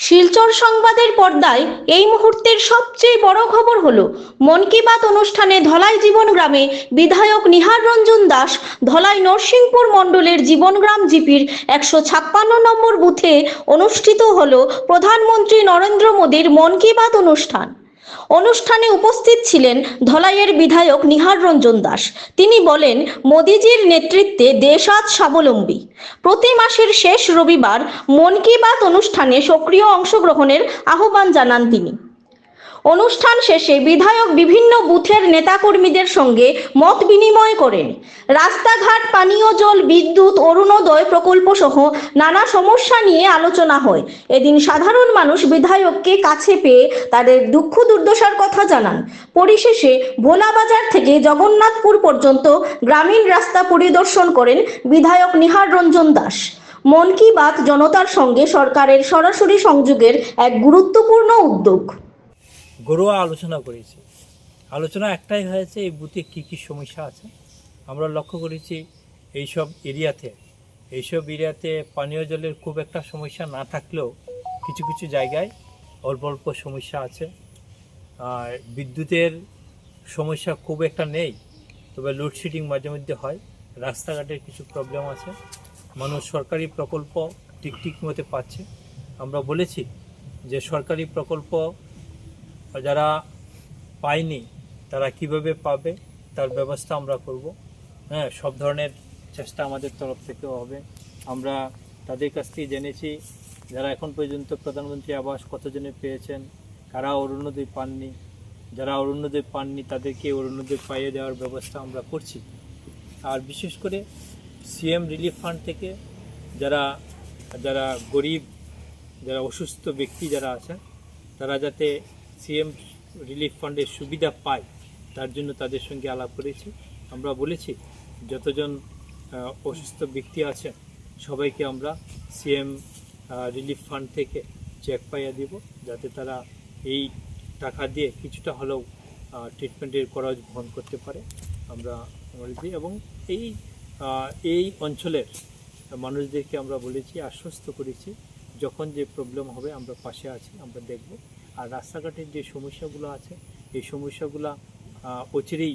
শিলচর সংবাদের পর্দায় এই মুহূর্তের সবচেয়ে বড় খবর হল, মন কি বাত অনুষ্ঠানে ধলাই জীবন গ্রামে বিধায়ক নিহার রঞ্জন দাস ধলাই নরসিংপুর মণ্ডলের জীবনগ্রাম জিপির একশো ছাপ্পান্ন নম্বর বুথে অনুষ্ঠিত হল প্রধানমন্ত্রী নরেন্দ্র মোদীর মন কি বাত অনুষ্ঠান। অনুষ্ঠানে উপস্থিত ছিলেন ধলাইয়ের বিধায়ক নিহার রঞ্জন দাস। তিনি বলেন, মোদিজির নেতৃত্বে দেশ আজ স্বাবলম্বী। প্রতি মাসের শেষ রবিবার মন কি বাত অনুষ্ঠানে সক্রিয় অংশগ্রহণের আহ্বান জানান তিনি। অনুষ্ঠান শেষে বিধায়ক বিভিন্ন বুথের নেতাকর্মীদের সঙ্গে মত বিনিময় করেন। রাস্তাঘাট, পানীয় জল, বিদ্যুৎ, অরুণোদয় প্রকল্প সহ নানা সমস্যা নিয়ে আলোচনা হয়। এদিন সাধারণ মানুষ বিধায়ককে কাছে পেয়ে তাদের দুঃখ দুর্দশার কথা জানান। পরিশেষে ভোলাবাজার থেকে জগন্নাথপুর পর্যন্ত গ্রামীণ রাস্তা পরিদর্শন করেন বিধায়ক নিহার রঞ্জন দাস। মন কি বাত জনতার সঙ্গে সরকারের সরাসরি সংযোগের এক গুরুত্বপূর্ণ উদ্যোগ। ঘরোয়া আলোচনা করেছি। আলোচনা একটাই হয়েছে, এই বুথে কী কী সমস্যা আছে? আমরা লক্ষ্য করেছি, এইসব এরিয়াতে এইসব এরিয়াতে পানীয় জলের খুব একটা সমস্যা না থাকলেও কিছু কিছু জায়গায় অল্প অল্প সমস্যা আছে। আর বিদ্যুতের সমস্যা খুব একটা নেই, তবে লোডশেডিং মাঝে মধ্যে হয়, রাস্তাঘাটের কিছু প্রবলেম আছে। মানুষ সরকারি প্রকল্প ঠিক ঠিক মতো পাচ্ছে। আমরা বলেছি যে সরকারি প্রকল্প যারা পায়নি, তারা কীভাবে পাবে, তার ব্যবস্থা আমরা করব। হ্যাঁ সব ধরনের চেষ্টা আমাদের তরফ থেকে হবে। আমরা তাদের কাছ থেকে জেনেছি যারা এখন পর্যন্ত প্রধানমন্ত্রী আবাস কতজনে পেয়েছেন, কারা অরুণোদয় পাননি, যারা অরুণোদয় পাননি, তাদেরকে অরুণোদয় পাইয়ে দেওয়ার ব্যবস্থা আমরা করছি। আর বিশেষ করে সিএম রিলিফ ফান্ড থেকে যারা যারা গরিব, যারা অসুস্থ ব্যক্তি যারা আছেন, তারা যাতে সিএম রিলিফ ফান্ডের সুবিধা পায়, তার জন্য তাদের সঙ্গে আলাপ করেছি। আমরা বলেছি, যতজন অসুস্থ ব্যক্তি আছেন, সবাইকে আমরা সিএম রিলিফ ফান্ড থেকে চেক পাইয়া দিব, যাতে তারা এই টাকা দিয়ে কিছুটা হলেও ট্রিটমেন্টের খরচ বহন করতে পারে। আমরা বলেছি এবং এই এই অঞ্চলের মানুষদেরকে আমরা বলেছি, আশ্বস্ত করেছি, যখন যে প্রবলেম হবে আমরা পাশে আছি, আমরা দেখব। আর রাস্তাঘাটের যে সমস্যাগুলো আছে, এই সমস্যাগুলো অচিরেই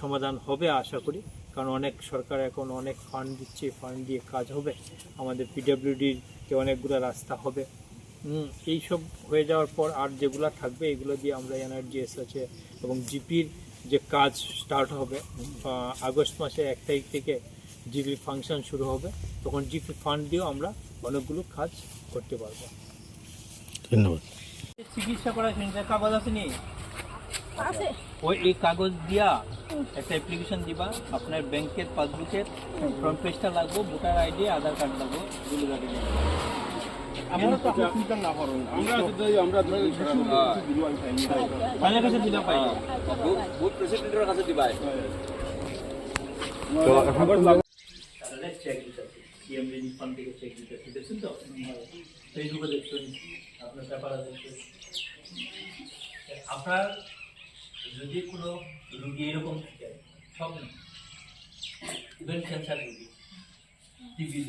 সমাধান হবে আশা করি। কারণ অনেক সরকার এখন অনেক ফান্ড দিচ্ছে ফান্ড দিয়ে কাজ হবে। আমাদের পিডাব্লিউডির যে অনেকগুলো রাস্তা হবে। এই সব হয়ে যাওয়ার পর আর যেগুলো থাকবে, এগুলো দিয়ে আমরা এনআরজিএস আছে এবং জিপির যে কাজ স্টার্ট হবে আগস্ট মাসে এক তারিখ থেকে জিপি ফাংশন শুরু হবে। তখন জিপি ফান্ড দিয়েও আমরা অনেকগুলো কাজ করতে পারব। ধন্যবাদ। চিকিৎসা করার সেন্টার কাগজ আছে নি? ওই এই কাগজ দিয়া একটা অ্যাপ্লিকেশন দিবা আপনার ব্যাংকের পাসবুকের ফ্রন্ট পেজটা লাগবো ভোটার আইডি আধার কার্ড লাগবো দুটো আমরা তো না করুন আমরা যদি আমরা ধরে ফাইনাল কাছে দিলাম পাই বুথ প্রেসিডেন্টের কাছে দিবাই। তাহলে চেক দিতে ফান্ড থেকে চেক দিতে দেখছেন তো ফেসবুকে দেখছেন আপনার দেখছেন আপনার যদি কোনো রুগী এরকম থাকে, সব ইভেন ক্যান্সার রুগী রুগী,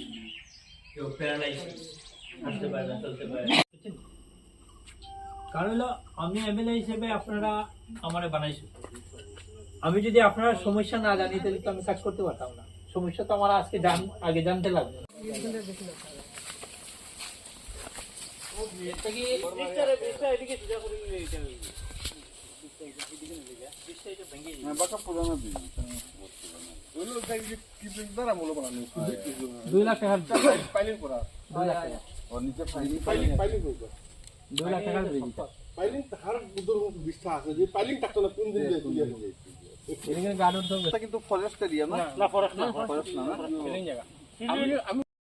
কেউ প্যারালাইসিস পারে না, চলতে পারে কারণ হলো, আমি এমএলএ হিসেবে আপনারা আমারে বানাইছেন আমি যদি আপনারা সমস্যা না জানি তাহলে তো আমি কাজ করতে পারতাম না। সমস্যা তো আমার আজকে আগে জানতে লাগবে। দুই লাখ টাকা। দুই লাখ টাকা। পাইলিং পাইলিং পাইলিং করবে দুই লাখ টাকা। দিয়ে দিতে পাইলিং হার বুদ্ধর বিশ্বাস আছে যে পাইলিং টাকতো না কোন দিন দিয়ে তুলে নিয়ে এটা কিন্তু ফরেস্ট এরিয়া না। না ফরেস্ট না। ফরেস্ট না না। জায়গা আমি আমি